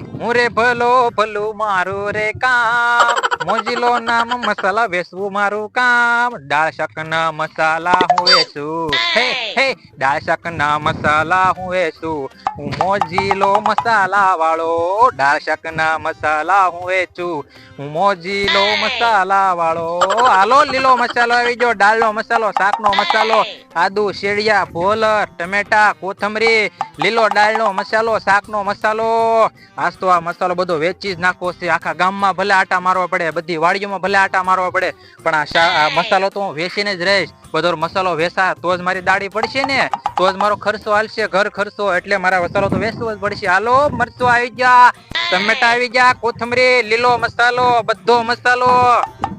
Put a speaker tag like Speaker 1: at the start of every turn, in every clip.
Speaker 1: હું રે ભલો ભલું મારું રે કામ. મોજીલો નામ મસાલા વેસવું મારું કામ. દાળ શાક ના મસાલા હું વેચું હે હે દાળ શાક ના મસાલા હું વેચું હું મોજીલો મસાલા વાળો. દાળ શાક ના મસાલા હું વેચું. હું મોજીલો મસાલા વાળો. હાલો લીલો મસાલો આવી ગયો. દાળનો મસાલો શાકનો મસાલો આદુ શેડિયા ભોલર ટમેટા કોથમરી લીલો દાળનો મસાલો શાકનો મસાલો. આજ તો આ મસાલો બધો વેચી જ નાખો છે. આખા ગામમાં ભલે આટા મારવા પડે બધી વાડીઓમાં ભલે આટા મારવા પડે પણ આ મસાલો તો હું વેચીને જ રહીશ. બધો મસાલો વેસા તો જ મારી દાડી પડશે ને. તો જ મારો ખર્ચો હાલશે ઘર ખર્ચો એટલે મારા મસાલો તો વેચવો જ પડશે. હાલો મરચું આવી ગયા ટમેટા આવી ગયા કોથમરી લીલો મસાલો બધો મસાલો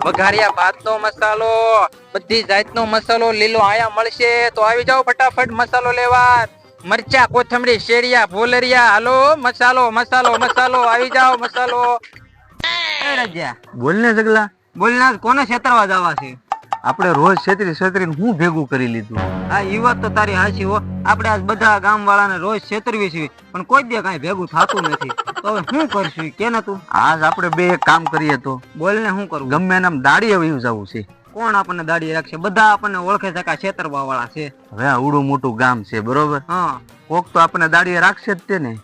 Speaker 1: વઘારિયા ભાતનો મસાલો બધી જાતનો મસાલો લીલો આયા મળશે. તો આવી જાઓ ફટાફટ મસાલો લેવા. મરચા કોથમરી શેરિયા ભોલરિયા હાલો મસાલો મસાલો મસાલો આવી જાઓ મસાલો.
Speaker 2: રજા.
Speaker 3: બોલ ને જગલા.
Speaker 2: બોલના કોને છેતરવા જવા છે?
Speaker 3: આપણે રોજ છેતરી છેતરીને હું ભેગું કરી લીધું?
Speaker 2: હા એ વાત તો તારી હાચી હો. આપણે આજ બધા ગામ વાળાને રોજ છેતરવી છીએ પણ કોઈ દે કાંઈ ભેગું થતું નથી. તો હવે શું કરશું? કે ને તું?
Speaker 3: આજ આપણે બે એક કામ કરીએ તો.
Speaker 2: બોલ ને શું કરું?
Speaker 3: ગમે એમ દાડીએ વયું જવું છે.
Speaker 2: કોણ આપણને દાડી રાખશે? બધા આપણને ઓળખે છે કે છેતરવા વાળા છે.
Speaker 3: હવે આવડું મોટું ગામ છે બરોબર?
Speaker 2: હા.
Speaker 3: કોક તો આપણને દાડીએ રાખશે જ તે ને.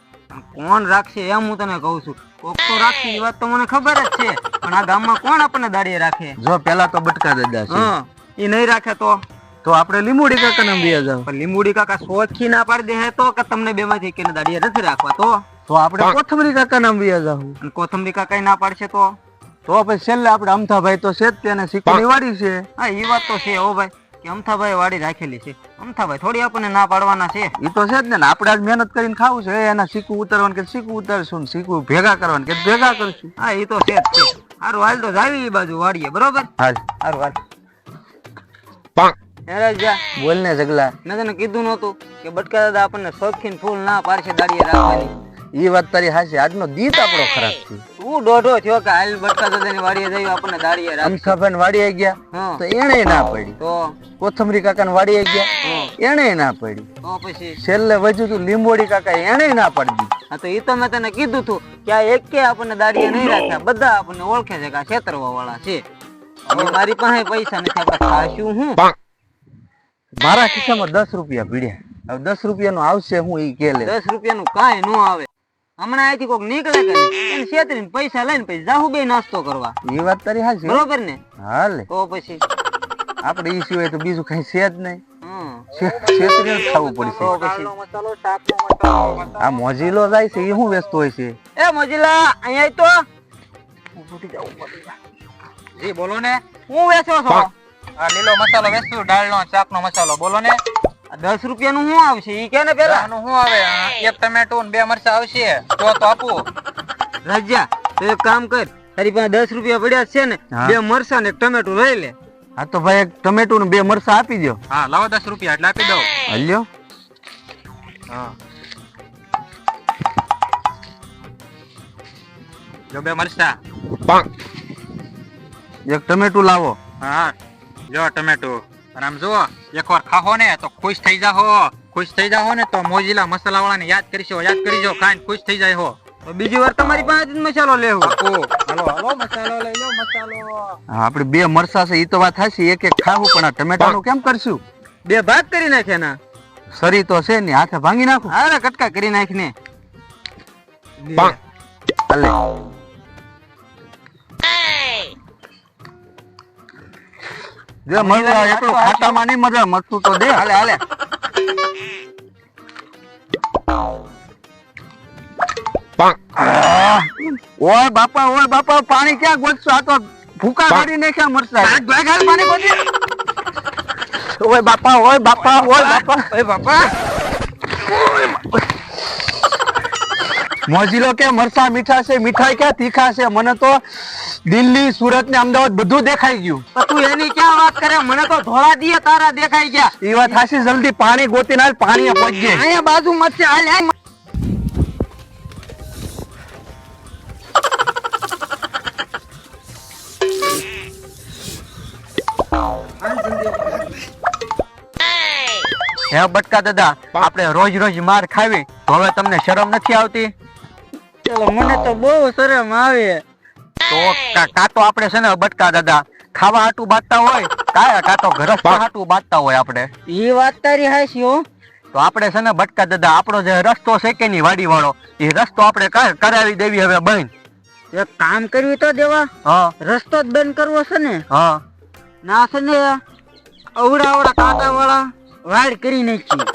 Speaker 2: કોણ રાખશે એમ હું તને કહું છું. કોક તો રાખશે એ વાત તો મને ખબર જ છે. પણ આ ગામમાં કોણ આપણને દાડીએ રાખે?
Speaker 3: જો પેલા તો બટકા દાદા છે.
Speaker 2: હા એ નહીં રાખે તો?
Speaker 3: તો આપણે લીંબુડી કાકા ને બે જાવ
Speaker 2: પણ લીંબુડી કાકા સોખી ના પાડી દે તો કે તમને બે માંથી એકને દાડીએ નથી રાખવા તો?
Speaker 3: તો આપણે કોથમરી કાકા નામ બે જાવ
Speaker 2: અને કોથમરી કાકા ના પાડશે તો?
Speaker 3: તો પછી છેલ્લે આપણે અમથાભાઈ તો છે જ તેને શીખવાની વાડી છે.
Speaker 2: હા એ વાત તો છે હો ભાઈ. કે અમથાભાઈ વાડી રાખેલી છે. અમથાભાઈ થોડી આપણને ના પાડવાના છે.
Speaker 3: એ તો છે જ ને આપણે આજ મહેનત કરીને ખાવું છે. એના શીખવું ઉતરવાનું કે શીખવું ઉતારશું ને શીખવું ભેગા કરવાનું કે ભેગા કરશું.
Speaker 2: હા એ તો છે જ છે. હારું હાલ તો જાવી એ બાજુ વાડીએ બરોબર?
Speaker 3: હાલ.
Speaker 2: હારું હાલ.
Speaker 3: બોલ ને જગલા
Speaker 2: મેં તને કીધું નતું કે બટકા દાદા આપણને શોખીન ફૂલ ના પાડશે દાડીએ રાખવાની.
Speaker 3: એ વાત તારી હાશે આજનો દીત આપણો ખરાબ છે
Speaker 2: તું દોઢો થયો કે હાલ બટકા દાદાની વાડીએ જઈ આપણને દાડીએ રાખ.
Speaker 3: અમથાભાઈ વાડી ગયા તો એને ના પડી.
Speaker 2: તો?
Speaker 3: કોથમરી કાકા વાડી ગયા એને ના પડી.
Speaker 2: તો પછી?
Speaker 3: છેલ્લે વજુ તું લીંબોડી કાકા એને ના પડી
Speaker 2: હા તો એ તો મેં તને કીધું તું કે આ એક કે આપણને દાડીએ નહીં રાખ્યા બધા આપણને ઓળખે છે કે આ છેતરવા વાળા છે મારી પાસે પૈસા નથી ખાશું હું?
Speaker 3: મારા ખિસ્સામાં દસ રૂપિયા ભીડ્યા. હવે દસ રૂપિયાનું આવશે હું ઈ કે લે.
Speaker 2: દસ રૂપિયાનું કાંઈ ન આવે. હમણાં અહીંથી કોક નીકળે કે એને છેતરીને પૈસા લઈને પછી જાહુ બે નાસ્તો કરવા.
Speaker 3: એ વાત તારી હાચી.
Speaker 2: બરોબર ને?
Speaker 3: હાલે.
Speaker 2: તો પછી?
Speaker 3: આપણે ઈ સિવાય તો બીજું કઈ છે જ નહીં. છે- છેતરીને ખાવું પડશે.
Speaker 2: તો પછી?
Speaker 1: મસાલો શાકનો મસાલો
Speaker 3: આ મોજીલો જાય છે એ શું વેચતો હોય છે?
Speaker 2: એ મોજીલા અહીંયા તો.
Speaker 1: જી બોલો ને.
Speaker 2: હું વેચો છો?
Speaker 1: આ લીલો મસાલો વેચું દાળનો શાકનો મસાલો. બોલો ને.
Speaker 2: દસ રૂપિયાનું શું આવશે? ઈ કે ને પેલા?
Speaker 1: નું શું આવે? એક ટમેટો ને બે મરચા આવશે. તો તો આપું.
Speaker 2: રાજા તો એક કામ કર. તારી પાસે દસ રૂપિયા પડ્યા છે ને બે મરસા ને એક ટમેટું લઈ લે.
Speaker 3: હા તો ભાઈ એક ટમેટું ને બે મરસા આપી દો
Speaker 1: હા લાવો દસ રૂપિયા એટલે આપી દઉં.
Speaker 3: હલ્યો.
Speaker 1: હા. જો બે મરચા.
Speaker 3: એક ટમેટું લાવો.
Speaker 1: હા જો ટમેટું. અને આમ જુઓ એકવાર ખાહો ને તો ખુશ થઈ જાહો. ખુશ થઈ જાહો ને તો મોજીલા મસાલા વાળાને યાદ કરીશો યાદ કરીજો ખાઈને ખુશ થઈ જાય હો
Speaker 2: બીજી વાર તમારી પાસે મસાલો લેવો.
Speaker 1: હાલો હાલો મસાલો લઈ લો મસાલો.
Speaker 3: આપણે બે મરસા છે એ તો વાત થશે એક એક ખાવું પણ આ ટમેટાનું કેમ કરશું?
Speaker 2: બે ભાગ કરી નાખે ના.
Speaker 3: સરી તો છે ને હાથે ભાંગી નાખો.
Speaker 2: હારે કટકા કરી નાખ ને
Speaker 3: હાલે. જે મરચા એટલું ખાટામાં નહીં મજા મરચું તો દે.
Speaker 2: હાલે હાલે.
Speaker 3: ઓય બાપા ઓય બાપા પાણી ક્યાં ગોતશો? આ તો ભૂકા કાઢી નાખ્યા મરચા.
Speaker 2: પાણી ગોતી.
Speaker 3: ઓય બાપા ઓય બાપા ઓય બાપા
Speaker 2: ઓય બાપા.
Speaker 3: મોજીલો કે મરસા મીઠા છે મીઠાઈ ક્યાં તીખા છે? મને તો દિલ્હી સુરત ને અમદાવાદ બધું દેખાઈ ગયું.
Speaker 2: તું એની ક્યાં વાત કરે? મને તો ધોળા દિયે તારા દેખાઈ ગયા.
Speaker 3: એ વાત હાસી જલ્દી પાણી ગોતી નાલ પાણી પહોંચજે
Speaker 2: અહીંયા બાજુ મત હાલ
Speaker 3: હે બટકા દાદા આપણે રોજ રોજ માર ખાવી હવે તમને શરમ નથી આવતી?
Speaker 4: મને તો બહુ શરમ આવે.
Speaker 5: તો કા- તો આપણે છે ને બટકા દાદા ખાવા હાટું બાંધતા હોય કા કાં તો હાટું બાંધતા હોય આપણે.
Speaker 4: એ વાત તારી હાચી હો.
Speaker 5: તો આપણે છે ને બટકા દાદા આપણો જે રસ્તો છે કે નહીં વાડી વાળો એ રસ્તો આપણે કા- કરાવી દેવી હવે બંધ.
Speaker 4: એક કામ કરવી તો દેવા
Speaker 5: હા.
Speaker 4: રસ્તો જ બંધ કરવો છે ને.
Speaker 5: હા.
Speaker 4: ના છે ને અવડા અવડા કાંટા વાળા વાડ કરી નાખી.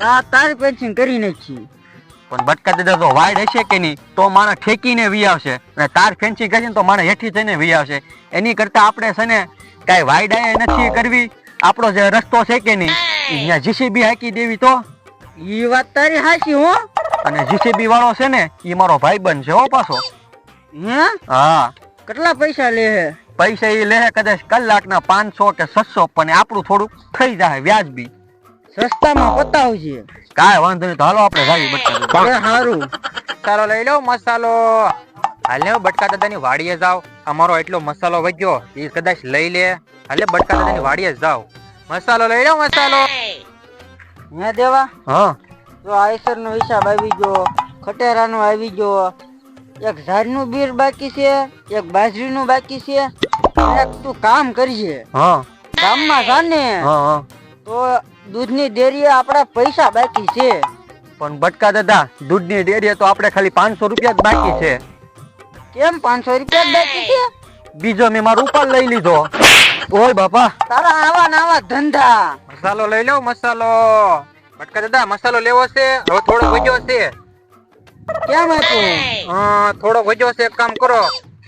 Speaker 5: હા.
Speaker 4: તારી પેન્સિંગ કરી નાખી.
Speaker 5: પણ બટકા દીધા તો વાઈડ હશે કે નહીં તો માણસ ઠેકીને વી આવશે. અને તાર ફેન્સી કરીને ને તો માણસ હેઠી થઈને વી આવશે. એની કરતા આપણે છે ને કાંઈ વાઈડ આયા નથી કરવી. આપણો જે રસ્તો છે કે નહીં અહીંયા જીસીબી હાકી દેવી તો.
Speaker 4: એ વાત તારી હાચી હો.
Speaker 5: અને જીસીબી વાળો છે ને એ મારો ભાઈબંધ છે હો પાછો.
Speaker 4: હા? કેટલા પૈસા લે
Speaker 5: પૈસા એ લે કદાચ કલાકના પાંચસો કે છસો પણ આપણું થોડુંક થઈ જાય વ્યાજબી.
Speaker 4: સસ્તામાં પતાવજે.
Speaker 5: કાંઈ વાંધો નહીં તો હાલો આપણે જાવી બટકા.
Speaker 4: એ હારું.
Speaker 1: મસાલો લઈ લો મસાલો. હાલે બટકા દાદાની વાડીએ જાવ અમારો એટલો મસાલો વધ્યો એ કદાચ લઈ લે. હાલે બટકા દાદાની વાડીએ જાવ મસાલો લઈ લો મસાલો.
Speaker 4: હે દેવા.
Speaker 5: હા.
Speaker 4: જો આયસર નો હિસાબ આવી ગયો ખટેરા નો આવી ગયો. એક ઝાડનું બીર બાકી છે એક બાજરી નું બાકી છે. એક તું કામ કરજે.
Speaker 5: હા.
Speaker 4: ગામમાં જા ને
Speaker 5: હા હા.
Speaker 4: તો દૂધની ડેરીએ આપણા પૈસા બાકી છે.
Speaker 5: પણ બટકા દાદા દૂધની ડેરીએ તો આપણે ખાલી પાંચસો રૂપિયા જ બાકી છે.
Speaker 4: કેમ પાંચસો રૂપિયા જ બાકી છે?
Speaker 5: બીજો મેં મારો ઉપાડ લઈ લીધો. ઓય બાપા.
Speaker 4: તારા આવા નાવા ધંધા.
Speaker 1: મસાલો લઈ લો મસાલો. બટકા દાદા મસાલો લેવો છે? હવે થોડો વધ્યો છે.
Speaker 4: કેમ આપ્યું
Speaker 1: હા, થોડો વધ્યો છે. એક કામ કરો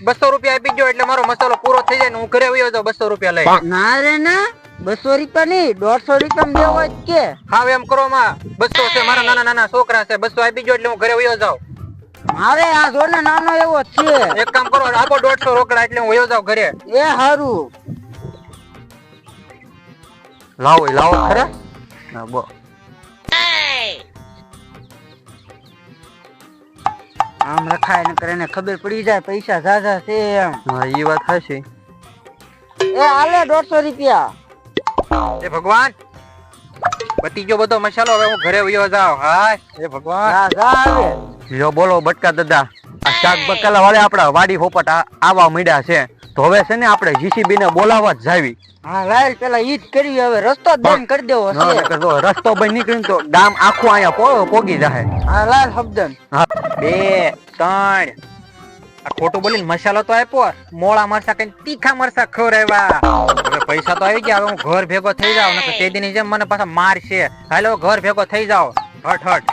Speaker 1: બસો રૂપિયા આપી ગયો એટલે મારો મસાલો પૂરો થઈ જાય ને હું ઘરે વયો જાઉં બસો રૂપિયા લઈ.
Speaker 4: ના રે ના. બસો રૂપિયા નહીં દોઢસો રૂપિયા દેવો જ કે.
Speaker 1: હા એમ કરો માં. બસો છે મારા નાના નાના છોકરા છે બસો આપી જો એટલે હું ઘરે વયો જાઉં.
Speaker 4: મારે આ જો ને નાનો એવો છે.
Speaker 1: એક કામ કરો આપો દોઢસો રોકડા એટલે હું વયો જાઉં ઘરે.
Speaker 4: એ સારું
Speaker 5: લાવો લાવો. ખરા ના બો.
Speaker 4: આમ રખાય ને કરે ખબર પડી જાય પૈસા ઝાઝા છે એમ.
Speaker 5: હા એ વાત હશે
Speaker 4: એ હાલે દોઢસો રૂપિયા.
Speaker 1: એ ભગવાન! પતી બધો મસાલો હવે હું ઘરે વયો જાવ હાય! એ ભગવાન!
Speaker 4: જા
Speaker 5: બોલો બટકા દાદા. આ શાક બકાલા વાળે આપણા વાડી હોપટ આવા મળ્યા છે. તો હવે છે ને આપણે જીસીબી ને બોલાવવા જ જાવી.
Speaker 4: હા લાલ પેલા ઈ જ કરવી હવે રસ્તો બંધ કરી દેવો છે
Speaker 5: રસ્તો બંધ નીકળી તો ગામ આખું અહીંયા પોગી જાય
Speaker 4: હા લાલ હબદન.
Speaker 5: હા.
Speaker 1: બે ત્રણ આ ખોટું બોલીને મસાલો તો આપ્યો મોળા મરસા કઈ તીખા મરસા ખવડાવ્યા. હવે પૈસા તો આવી ગયા હવે હું ઘર ભેગો થઈ જાવ તે દીની જેમ મને પાછા મારશે. હાલો ઘર ભેગો થઈ જાવ હટ હટ.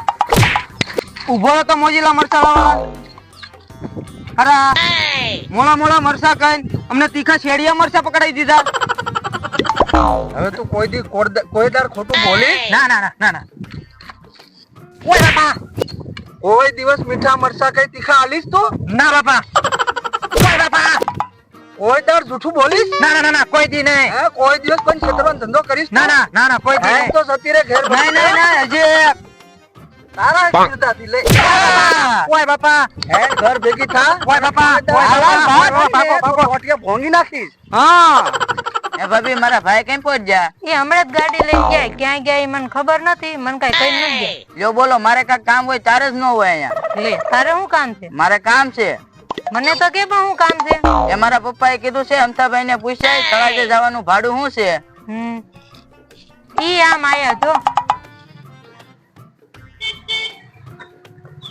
Speaker 4: ઊભો તો મોજીલા મરસા વાળા. અરે મોળા મોળા મરસા કઈ અમને તીખા શેડિયા મરસા પકડાઈ દીધા.
Speaker 1: હવે તું કોઈ દી કોઈ દાર ખોટું બોલી? ના ના ના ના ના. ઓય બાપા.
Speaker 5: કોઈ દિવસ મીઠા મરસા કઈ તીખા આલીશ તો?
Speaker 1: ના બાપા. કોઈ બાપા.
Speaker 5: કોઈ તાર જૂઠું બોલીશ?
Speaker 1: ના ના ના ના કોઈ દી નહીં.
Speaker 5: હે કોઈ દિવસ પણ ક્ષેત્રનો ધંધો કરીશ
Speaker 1: ના ના ના ના કોઈ દી નહીં.
Speaker 5: તો સતીરે ઘેર
Speaker 4: નહીં નહીં નહીં હજી
Speaker 5: તારા કીર્તાથી લે.
Speaker 1: બાપા! ઓય બાપા.
Speaker 5: હે ઘર ભેગી થા.
Speaker 1: બાપા. બાપા બાપા, બાપા.
Speaker 5: ભોંગી નાખીશ.
Speaker 4: હા. એ ભાભી મારા ભાઈ કેમ પહોંચ્યા?
Speaker 6: એ હમણાં જ ગાડી લઈને ગયા. ક્યાં ગયા એ મને ખબર નથી. મને કઈ કઈ નથી ગયા.
Speaker 4: જો બોલો મારે કઈ કામ હોય તારે જ ન હોય અહીંયા.
Speaker 6: લે તારે શું કામ છે?
Speaker 4: મારે કામ છે.
Speaker 6: મને તો કે પણ હું કામ છે?
Speaker 4: એ મારા પપ્પાએ કીધું છે અમથાભાઈ ને પૂછ્યા તળાજે જવાનું ભાડું શું છે?
Speaker 6: હમ. ઈ આમ આયા જો.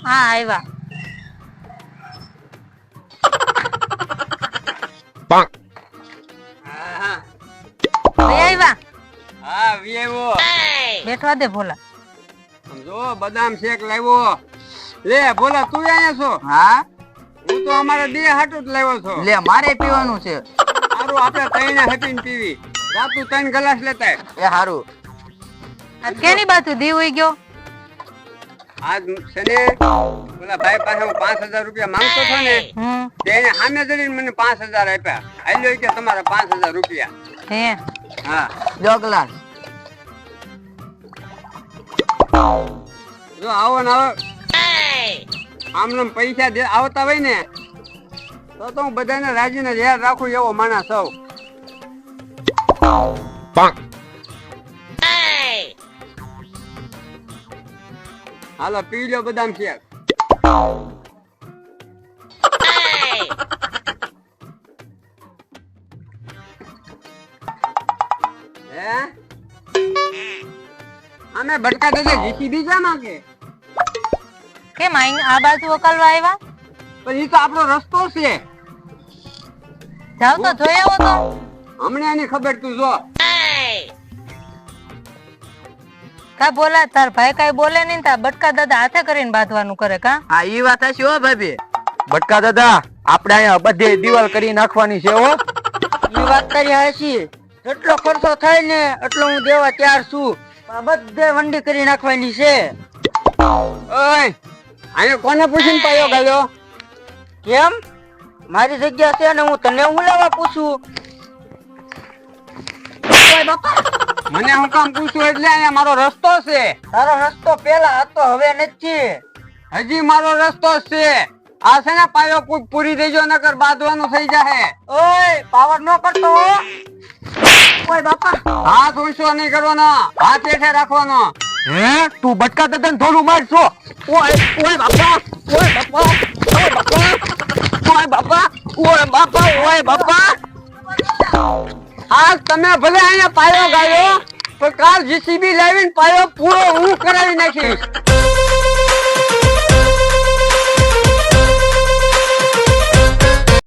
Speaker 6: હા આવ્યા
Speaker 5: હા
Speaker 6: બેઠવા દે ભોલા.
Speaker 5: જો બદામ શેક લાવ્યો. લે બોલા તું અહીંયા છો?
Speaker 4: હા?
Speaker 5: હું તો અમારે બે હાટું જ લાવ્યો છો.
Speaker 4: લે મારે પીવાનું છે.
Speaker 5: સારું આપણે ત્રણે હેપીને પીવી. રાતું ત્રણ ગ્લાસ લેતા
Speaker 4: એ હારું.
Speaker 6: કેની બાજુ દી ઉઈ ગયો?
Speaker 5: આજ ઓલા ભાઈ પાસે હું પાંચ હજાર રૂપિયા માંગતો હતો ને તેને સામે જઈને મને પાંચ હજાર આપ્યા. આલ્યો કે તમારા પાંચ હજાર રૂપિયા.
Speaker 6: હે?
Speaker 5: હા.
Speaker 4: જો
Speaker 5: જો આવો ને આવો. આમ પૈસા દે આવતા હોય ને તો તો હું બધાને રાજીને યાદ રાખું એવો માણસ સૌ હાલો પી લો બદામ શેક.
Speaker 7: અમે બટકા દે જીસીબી જા માંગે.
Speaker 6: કેમ આઈ આ બાજુ વકાલવા આવ્યા
Speaker 7: પણ ઈ તો આપણો રસ્તો છે.
Speaker 6: જાવ તો જોઈ આવો તો.
Speaker 7: હમણે એની ખબર તું જો.
Speaker 6: કા બોલા તાર ભાઈ કાઈ બોલે નહીં તા બટકા દાદા હાથે કરીને બાંધવાનું કરે કા?
Speaker 7: હા ઈ વાત હશે હો ભાભી. બટકા દાદા આપણે અહીંયા બધે દિવાલ કરી નાખવાની છે હો.
Speaker 4: એ વાત કરી હાચી. જેટલો ખર્ચો થાય ને એટલો હું દેવા તૈયાર છું. બધે વંડી કરી નાખવાની છે.
Speaker 7: ઓય કોને પૂછીને પાયો ગાલ્યો
Speaker 4: કેમ? મારી જગ્યા છે ને હું તને હું લેવા પૂછું
Speaker 7: મને હું કામ પૂછું એટલે અહીંયા મારો રસ્તો છે.
Speaker 4: તારો રસ્તો પેલા હતો હવે નથી.
Speaker 7: હજી મારો રસ્તો છે. આ છે ને પાયો પૂરી દેજો નકર બાંધવાનું થઈ જાહે.
Speaker 4: ઓય પાવર નો કરતો ઓય બાપા
Speaker 7: હાથ ઊંચો નહીં કરવાનો. હાથ હેઠે રાખવાનો. હે? તું બટકા દદન થોડું મારશો ઓય ઓય બાપા ઓય બાપા ઓય બાપા ઓય બાપા ઓય બાપા ઓય બાપા. આજ તમે ભલે અહીંયા પાયો ગાયો પણ કાલ જીસીબી લાવીને પાયો પૂરો હું કરાવી નાખીશ.